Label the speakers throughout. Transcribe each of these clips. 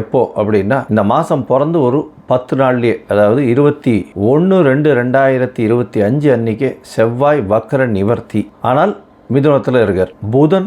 Speaker 1: எப்போ அப்படின்னா இந்த மாதம் பிறந்து ஒரு பத்து நாள்லயே அதாவது இருபத்தி ஒன்று ரெண்டு ரெண்டாயிரத்தி இருபத்தி அஞ்சு அன்னைக்கு செவ்வாய் வக்கர நிவர்த்தி. ஆனால் மிதுனத்தில் இருக்கார். புதன்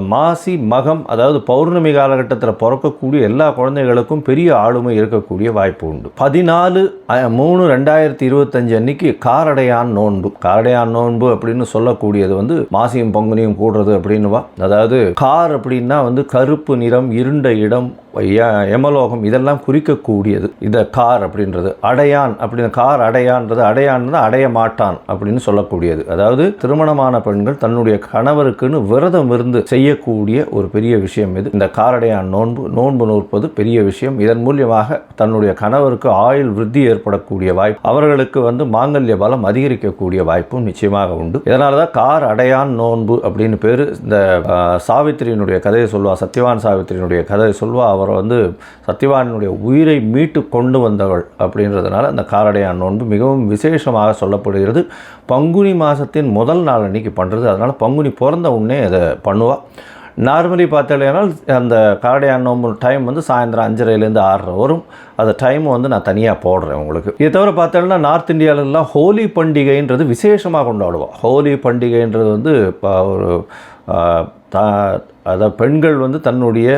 Speaker 1: மாசி மகம் அதாவது பௌர்ணமி காலகட்டத்தில் பிறக்கக்கூடிய எல்லா குழந்தைகளுக்கும் பெரிய ஆளுமை இருக்கக்கூடிய வாய்ப்பு உண்டு. பதினாலு மூணு ரெண்டாயிரத்தி இருபத்தஞ்சு அன்னைக்கு காரடையான் நோன்பு. காரடையான் நோன்பு அப்படின்னு சொல்லக்கூடியது வந்து மாசியும் பங்குனியும் கூடுறது அப்படின்னுவா அதாவது கார் அப்படின்னா வந்து கருப்பு நிறம் இருண்ட இடம் ய- இதெல்லாம் குறிக்கக்கூடியது. இந்த கார் அப்படின்றது. அடையான் அப்படின்னு கார் அடையான்றது அடையான்றது அடைய மாட்டான் அப்படின்னு சொல்லக்கூடியது. அதாவது திருமணமான பெண்கள் தன்னுடைய கணவருக்குன்னு விரதம் இருந்து செய்யக்கூடிய ஒரு பெரிய விஷயம் இது. இந்த காரடையான் நோன்பு நோன்பு நோற்பது பெரிய விஷயம். இதன் மூலியமாக தன்னுடைய கணவருக்கு ஆயுள் விருத்தி ஏற்படக்கூடிய வாய்ப்பு அவர்களுக்கு வந்து மாங்கல்ய பலம் அதிகரிக்கக்கூடிய வாய்ப்பும் நிச்சயமாக உண்டு. இதனால தான் கார் அடையான் நோன்பு அப்படின்னு பேர். இந்த சாவித்திரியினுடைய கதையை சொல்வா சத்யவான் சாவித்திரியினுடைய கதையை சொல்வா. அவர் வந்து சத்யவானுடைய உயிரை மீட்டு கொண்டு வந்தவள் அப்படின்றதுனால அந்த காரடையான் நோன்பு மிகவும் விசேஷமாக சொல்லப்படுகிறது. பங்குனி மாதத்தின் முதல் நாள் அன்னைக்கு பண்ணுறது அதனால் பங்குனி பிறந்த உடனே அதை பண்ணுவோம் பொதுவாக நார்மலி பார்த்தாலேனால் அந்த காடையான் நோம்பு டைம் வந்து சாயந்தரம் அஞ்சரைலேருந்து ஆறரை வரும். அந்த டைம் வந்து நான் தனியாக போடுறேன் உங்களுக்கு. இதை தவிர பார்த்தோம்னா நார்த் இந்தியாவிலலாம் ஹோலி பண்டிகைன்றது விசேஷமாக கொண்டாடுவோம் ஹோலி பண்டிகைன்றது வந்து இப்போ ஒரு த அதாவது பெண்கள் வந்து தன்னுடைய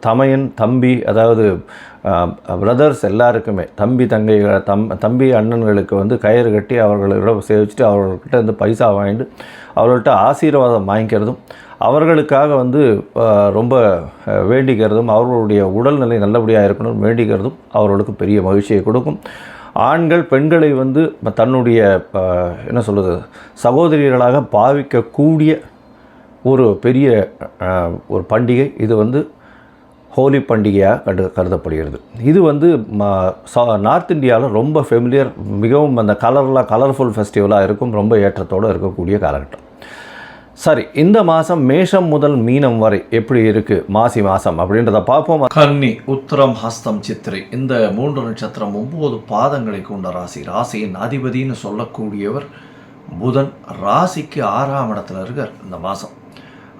Speaker 1: தமையன் தம்பி அதாவது பிரதர்ஸ் எல்லாருக்குமே தம்பி தங்கைகளை தம் தம்பி அண்ணன்களுக்கு வந்து கயிறு கட்டி அவர்களோட சேவிச்சுட்டு அவர்கள்கிட்ட வந்து பைசா வாங்கிட்டு அவர்கள்ட்ட ஆசீர்வாதம் வாங்கிக்கிறதும் அவர்களுக்காக வந்து ரொம்ப வேண்டிக்கிறதும் அவர்களுடைய உடல்நிலை நல்லபடியாக இருக்கணும்னு வேண்டிக்கிறதும் அவர்களுக்கு பெரிய மகிழ்ச்சியை கொடுக்கும். ஆண்கள் பெண்களை வந்து தன்னுடைய என்ன சொல்கிறது சகோதரிகளாக பாவிக்கக்கூடிய ஒரு பெரிய ஒரு பண்டிகை இது வந்து ஹோலி பண்டிகையாக கண்டு கருதப்படுகிறது. இது வந்து நார்த் இந்தியாவில் ரொம்ப ஃபெமிலியர் மிகவும் அந்த கலர்லாம் கலர்ஃபுல் ஃபெஸ்டிவலாக இருக்கும் ரொம்ப ஏற்றத்தோடு இருக்கக்கூடிய காலகட்டம். சரி இந்த மாதம் மேஷம் முதல் மீனம் வரை எப்படி இருக்குது மாசி மாதம் அப்படின்றத பார்ப்போம். கன்னி உத்திரம் ஹஸ்தம் சித்திரை இந்த மூன்று நட்சத்திரம் ஒம்பது பாதங்களை கொண்ட ராசி. ராசியின் அதிபதின்னு சொல்லக்கூடியவர் புதன். ராசிக்கு ஆறாம் இடத்துல இருக்கார் இந்த மாதம்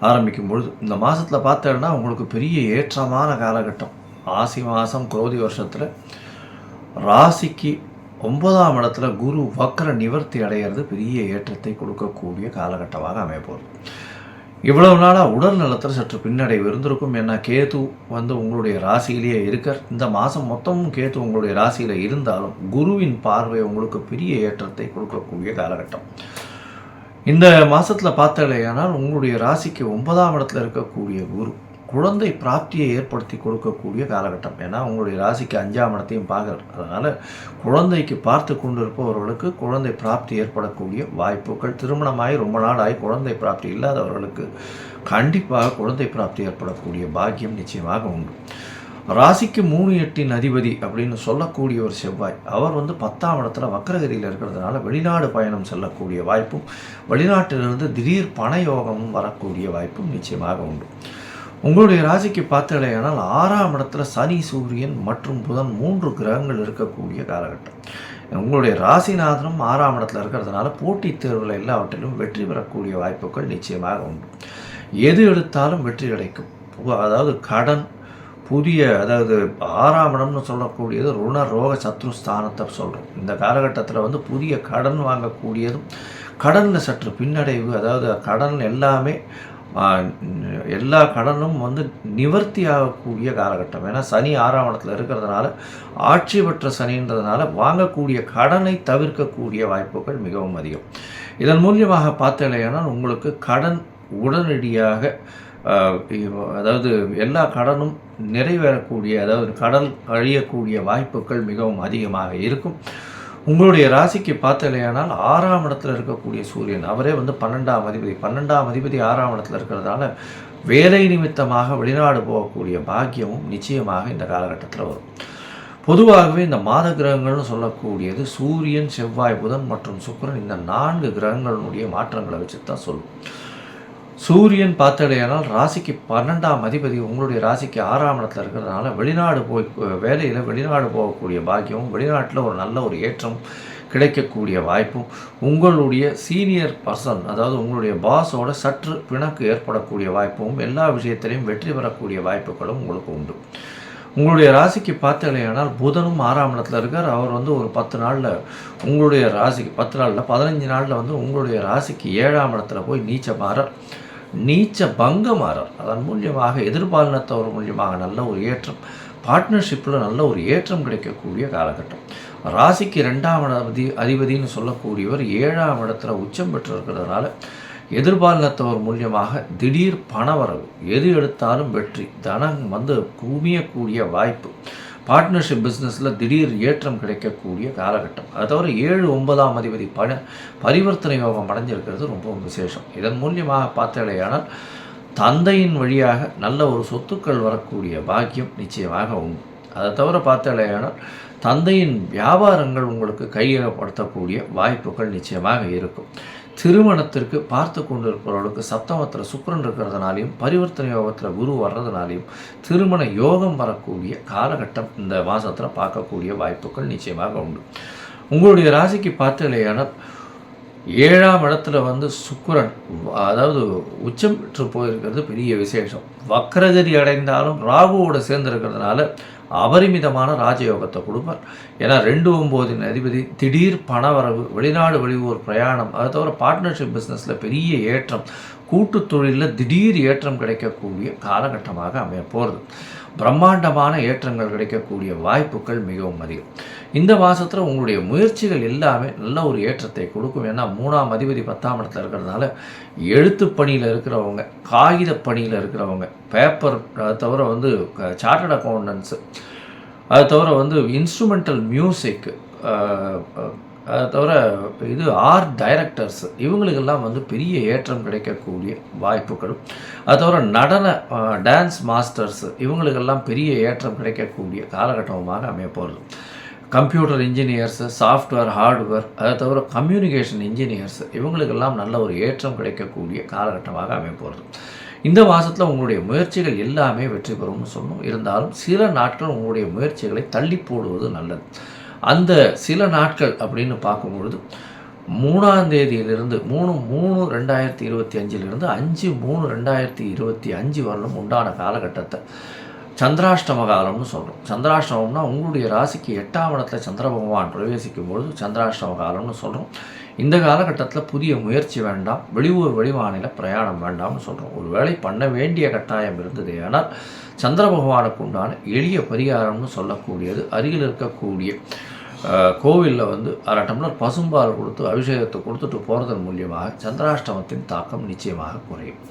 Speaker 1: ஆரம்பிக்கும் பொழுது இந்த மாதத்தில் பார்த்தேன்னா உங்களுக்கு பெரிய ஏற்றமான காலகட்டம். ஆசி மாதம் குரோதி வருஷத்தில் ராசிக்கு ஒன்பதாம் இடத்துல குரு வக்கர நிவர்த்தி அடைகிறது பெரிய ஏற்றத்தை கொடுக்கக்கூடிய காலகட்டமாக அமையப்போகுது. இவ்வளவு நாளாக உடல் நலத்தில் சற்று பின்னடைவு இருந்திருக்கும். ஏன்னா கேது வந்து உங்களுடைய ராசியிலேயே இருக்கார். இந்த மாதம் மொத்தமும் கேது உங்களுடைய ராசியில் இருந்தாலும் குருவின் பார்வை உங்களுக்கு பெரிய ஏற்றத்தை கொடுக்கக்கூடிய காலகட்டம். இந்த மாதத்தில் பார்த்தாலேயானால் உங்களுடைய ராசிக்கு ஒன்பதாம் இடத்துல இருக்கக்கூடிய குரு குழந்தை பிராப்தியை ஏற்படுத்தி கொடுக்கக்கூடிய காலகட்டம். ஏன்னா உங்களுடைய ராசிக்கு அஞ்சாம் இடத்தையும் பார்க்குறார். அதனால் குழந்தைக்கு பார்த்து கொண்டு இருப்பவர்களுக்கு குழந்தை பிராப்தி ஏற்படக்கூடிய வாய்ப்புகள் திருமணமாகி ரொம்ப நாளாகி குழந்தை பிராப்தி இல்லாதவர்களுக்கு கண்டிப்பாக குழந்தை பிராப்தி ஏற்படக்கூடிய பாக்கியம் நிச்சயமாக உண்டு. ராசிக்கு மூணு எட்டின் அதிபதி அப்படின்னு சொல்லக்கூடிய ஒரு செவ்வாய். அவர் வந்து பத்தாம் இடத்துல வக்கரகதியில் இருக்கிறதுனால வெளிநாடு பயணம் செல்லக்கூடிய வாய்ப்பும் வெளிநாட்டிலிருந்து திடீர் பண யோகமும் வரக்கூடிய வாய்ப்பும் நிச்சயமாக உண்டு. உங்களுடைய ராசிக்கு பார்த்தலையானால் ஆறாம் இடத்துல சனி சூரியன் மற்றும் புதன் மூன்று கிரகங்கள் இருக்கக்கூடிய காலகட்டம். உங்களுடைய ராசிநாதனும் ஆறாம் இடத்துல இருக்கிறதுனால போட்டித் தேர்வில் எல்லாவற்றிலும் வெற்றி பெறக்கூடிய வாய்ப்புகள் நிச்சயமாக உண்டு. எது எடுத்தாலும் வெற்றி கிடைக்கும். அதாவது கடன் புதிய அதாவது ஆறாம் இடம்னு சொல்லக்கூடியது ருண ரோக சத்ரு ஸ்தானத்தை சொல்கிறோம் இந்த காலகட்டத்தில் வந்து புதிய கடன் வாங்கக்கூடியதும் கடனில் சற்று பின்னடைவு அதாவது கடன் எல்லாமே எல்லா கடனும் வந்து நிவர்த்தி ஆகக்கூடிய காலகட்டம். ஏன்னா சனி ஆறாம் இடத்துல இருக்கிறதுனால ஆட்சி பெற்ற சனின்றதுனால வாங்கக்கூடிய கடனை தவிர்க்கக்கூடிய வாய்ப்புகள் மிகவும் அதிகம். இதன் மூலியமாக பார்த்தலையானால் உங்களுக்கு கடன் உடனடியாக அதாவது எல்லா கடனும் நிறைவேறக்கூடிய அதாவது கடல் அழியக்கூடிய வாய்ப்புகள் மிகவும் அதிகமாக இருக்கும். உங்களுடைய ராசிக்கு பார்த்தலையானால் ஆறாம் இடத்துல இருக்கக்கூடிய சூரியன் அவரே வந்து பன்னெண்டாம் அதிபதி. பன்னெண்டாம் அதிபதி ஆறாம் இடத்துல இருக்கிறதால வேலை நிமித்தமாக வெளிநாடு போகக்கூடிய பாக்கியமும் நிச்சயமாக இந்த காலகட்டத்தில் வரும். பொதுவாகவே இந்த மாத கிரகங்கள்னு சொல்லக்கூடியது சூரியன் செவ்வாய் புதன் மற்றும் சுக்கரன் இந்த நான்கு கிரகங்களினுடைய மாற்றங்களை வச்சு தான் சொல்லும். சூரியன் பார்த்தடையானால் ராசிக்கு பன்னெண்டாம் அதிபதி உங்களுடைய ராசிக்கு ஆறாம் இடத்துல இருக்கிறதுனால வெளிநாடு போய் வேலையில் வெளிநாடு போகக்கூடிய பாக்கியமும் வெளிநாட்டில் ஒரு நல்ல ஒரு ஏற்றம் கிடைக்கக்கூடிய வாய்ப்பும் உங்களுடைய சீனியர் பர்சன் அதாவது உங்களுடைய பாஸோட சற்று பிணக்கு ஏற்படக்கூடிய வாய்ப்பும் எல்லா விஷயத்திலையும் வெற்றி பெறக்கூடிய வாய்ப்புகளும் உங்களுக்கு உண்டு. உங்களுடைய ராசிக்கு பார்த்தீங்களேனால் புதனும் ஆறாம் இடத்துல இருக்கார். அவர் வந்து ஒரு பத்து நாளில் உங்களுடைய ராசிக்கு பத்து நாளில் பதினஞ்சு நாளில் வந்து உங்களுடைய ராசிக்கு ஏழாம் இடத்துல போய் நீச்சமாற நீச்ச பங்கமாறார் அதன் மூலியமாக எதிர்பாலினத்தவர் மூலியமாக நல்ல ஒரு ஏற்றம் பார்ட்னர்ஷிப்பில் நல்ல ஒரு ஏற்றம் கிடைக்கக்கூடிய காலகட்டம். ராசிக்கு ரெண்டாம் அதிபதி அதிபதினு சொல்லக்கூடியவர் ஏழாம் இடத்துல உச்சம் பெற்றிருக்கிறதுனால எதிர்பாலினத்தவர் மூலியமாக திடீர் பணவரவு எது எடுத்தாலும் வெற்றி தனம் வந்து குவியக்கூடிய வாய்ப்பு. பார்ட்னர்ஷிப் பிஸ்னஸில் திடீர் ஏற்றம் கிடைக்கக்கூடிய காலகட்டம். அதை தவிர ஏழு ஒன்பதாம் அதிபதி பண பரிவர்த்தனை யோகம் அடைஞ்சிருக்கிறது ரொம்பவும் விசேஷம். இதன் மூலியமாக பார்த்தடையானால் தந்தையின் வழியாக நல்ல ஒரு சொத்துக்கள் வரக்கூடிய பாக்கியம் நிச்சயமாக உண்டு. அதை தவிர பார்த்தாலேயானால் தந்தையின் வியாபாரங்கள் உங்களுக்கு கையகப்படுத்தக்கூடிய வாய்ப்புகள் நிச்சயமாக இருக்கும். திருமணத்திற்கு பார்த்து கொண்டிருப்பவர்களுக்கு சப்தமத்தில் சுக்கரன் இருக்கிறதுனாலையும் பரிவர்த்தனை யோகத்தில் குரு வர்றதுனாலையும் திருமண யோகம் வரக்கூடிய காலகட்டம் இந்த மாதத்தில் பார்க்கக்கூடிய வாய்ப்புகள் நிச்சயமாக உண்டு. உங்களுடைய ராசிக்கு பார்த்தலையான ஏழாம் இடத்துல வந்து சுக்கரன் அதாவது உச்சம் பெற்று போயிருக்கிறது பெரிய விசேஷம். வக்ரகதி அடைந்தாலும் ராகுவோடு சேர்ந்துருக்கிறதுனால அபரிமிதமான ராஜயோகத்தை கொடுப்பார். ஏன்னா ரெண்டு ஒம்போதின் அதிபதி திடீர் பணவரவு வெளிநாடு வெளியூர் பிரயாணம் அதை தவிர பார்ட்னர்ஷிப் பிஸ்னஸில் பெரிய ஏற்றம் கூட்டு தொழிலில் திடீர் ஏற்றம் கிடைக்கக்கூடிய காலகட்டமாக அமைய போகிறது பிரம்மாண்டமான ஏற்றங்கள் கிடைக்கக்கூடிய வாய்ப்புகள் மிகவும் அதிகம். இந்த மாதத்தில் உங்களுடைய முயற்சிகள் எல்லாமே நல்ல ஒரு ஏற்றத்தை கொடுக்கும். ஏன்னா மூணாம் அதிபதி பத்தாம் இடத்துல இருக்கிறதுனால எழுத்து பணியில் இருக்கிறவங்க காகித பணியில் இருக்கிறவங்க பேப்பர் அதை தவிர வந்து சார்ட்டட் அக்கௌண்டன்ஸு அதை தவிர வந்து இன்ஸ்ட்ருமெண்டல் மியூசிக் அதை தவிர இது ஆர்ட் டைரக்டர்ஸ் இவங்களுக்கெல்லாம் வந்து பெரிய ஏற்றம் கிடைக்கக்கூடிய வாய்ப்புகளும் அது தவிர நடன டான்ஸ் மாஸ்டர்ஸ் இவங்களுக்கெல்லாம் பெரிய ஏற்றம் கிடைக்கக்கூடிய காலகட்டமாக அமைய போகிறது கம்ப்யூட்டர் இன்ஜினியர்ஸு சாஃப்ட்வேர் ஹார்ட்வேர் அதை தவிர கம்யூனிகேஷன் இன்ஜினியர்ஸ் இவங்களுக்கெல்லாம் நல்ல ஒரு ஏற்றம் கிடைக்கக்கூடிய காலகட்டமாக அமைப்போகிறது இந்த மாதத்தில் உங்களுடைய முயற்சிகள் எல்லாமே வெற்றி பெறும்னு சொன்னோம். இருந்தாலும் சில நாட்கள் உங்களுடைய முயற்சிகளை தள்ளி போடுவது நல்லது. அந்த சில நாட்கள் அப்படின்னு பார்க்கும்பொழுது மூணாம் தேதியிலிருந்து மூணு மூணு ரெண்டாயிரத்தி இருபத்தி அஞ்சிலிருந்து அஞ்சு மூணு ரெண்டாயிரத்தி இருபத்தி அஞ்சு வரலும் உண்டான காலகட்டத்தை சந்திராஷ்டம காலம்னு சொல்கிறோம் சந்திராஷ்டமம்னா உங்களுடைய ராசிக்கு எட்டாம் இடத்துல சந்திர பகவான் பிரவேசிக்கும் பொழுது சந்திராஷ்டம காலம்னு சொல்கிறோம் இந்த காலகட்டத்தில் புதிய முயற்சி வேண்டாம். வெளியூர் வெளிமாநில பிரயாணம் வேண்டாம்னு சொல்கிறோம் ஒரு வேளை பண்ண வேண்டிய கட்டாயம் இருந்தது ஆனால் சந்திர பகவானுக்கு உண்டான எளிய பரிகாரம்னு சொல்லக்கூடியது அருகில் இருக்கக்கூடிய கோவிலில் வந்து அரை டம்ளர் பசும்பால் கொடுத்து அபிஷேகத்தை கொடுத்துட்டு போகிறதன் மூலியமாக சந்திராஷ்டமத்தின் தாக்கம் நிச்சயமாக குறையும்.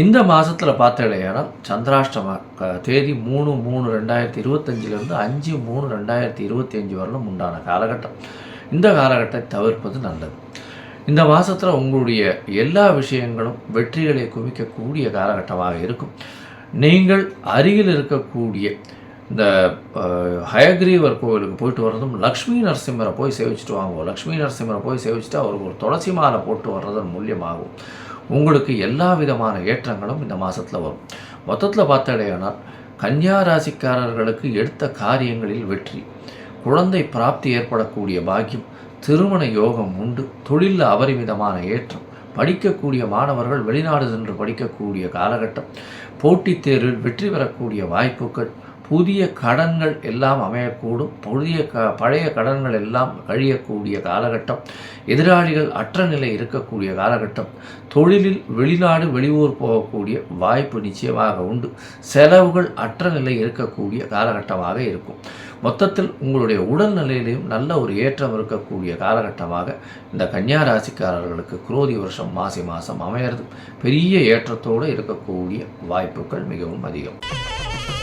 Speaker 1: இந்த மாதத்தில் பார்த்தடையானால் சந்திராஷ்டம தேதி மூணு மூணு ரெண்டாயிரத்தி இருபத்தஞ்சிலிருந்து அஞ்சு மூணு ரெண்டாயிரத்தி இருபத்தி அஞ்சு வரலும் உண்டான காலகட்டம். இந்த காலகட்டத்தை தவிர்ப்பது நல்லது. இந்த மாதத்தில் உங்களுடைய எல்லா விஷயங்களும் வெற்றிகளை குவிக்கக்கூடிய காலகட்டமாக இருக்கும். நீங்கள் அருகில் இருக்கக்கூடிய இந்த ஹயக்ரீவர் கோவிலுக்கு போயிட்டு வர்றதும் லக்ஷ்மி நரசிம்மரை போய் சேவிச்சுட்டு வாங்குவோம். லக்ஷ்மி நரசிம்மரை போய் சேவிச்சுட்டு அவருக்கு ஒரு துளசி மாலை போட்டு வர்றதன் மூலியமாகும். உங்களுக்கு எல்லா விதமான ஏற்றங்களும் இந்த மாதத்தில் வரும். மொத்தத்தில் பார்த்தடையானால் கன்னியா ராசிக்காரர்களுக்கு எடுத்த காரியங்களில் வெற்றி. குழந்தை பிராப்தி ஏற்படக்கூடிய பாக்கியம் திருமண யோகம் உண்டு தொழிலில் அபரிமிதமான ஏற்றம் படிக்கக்கூடிய மாணவர்கள் வெளிநாடு சென்று படிக்கக்கூடிய காலகட்டம் போட்டித் தேர்வில் வெற்றி பெறக்கூடிய வாய்ப்புகள் புதிய கடன்கள் எல்லாம் அமையக்கூடும். புதிய க பழைய கடன்கள் எல்லாம் கழியக்கூடிய காலகட்டம் எதிராளிகள் அற்ற நிலை இருக்கக்கூடிய காலகட்டம் தொழிலில் வெளிநாடு வெளியூர் போகக்கூடிய வாய்ப்பு நிச்சயமாக உண்டு. செலவுகள் அற்ற நிலை இருக்கக்கூடிய காலகட்டமாக இருக்கும். மொத்தத்தில் உங்களுடைய உடல்நிலையிலையும் நல்ல ஒரு ஏற்றம் இருக்கக்கூடிய காலகட்டமாக இந்த கன்னியா ராசிக்காரர்களுக்கு குரோதி வருஷம் மாசி மாதம் அமையிறது. பெரிய ஏற்றத்தோடு இருக்கக்கூடிய வாய்ப்புகள் மிகவும் அதிகம்.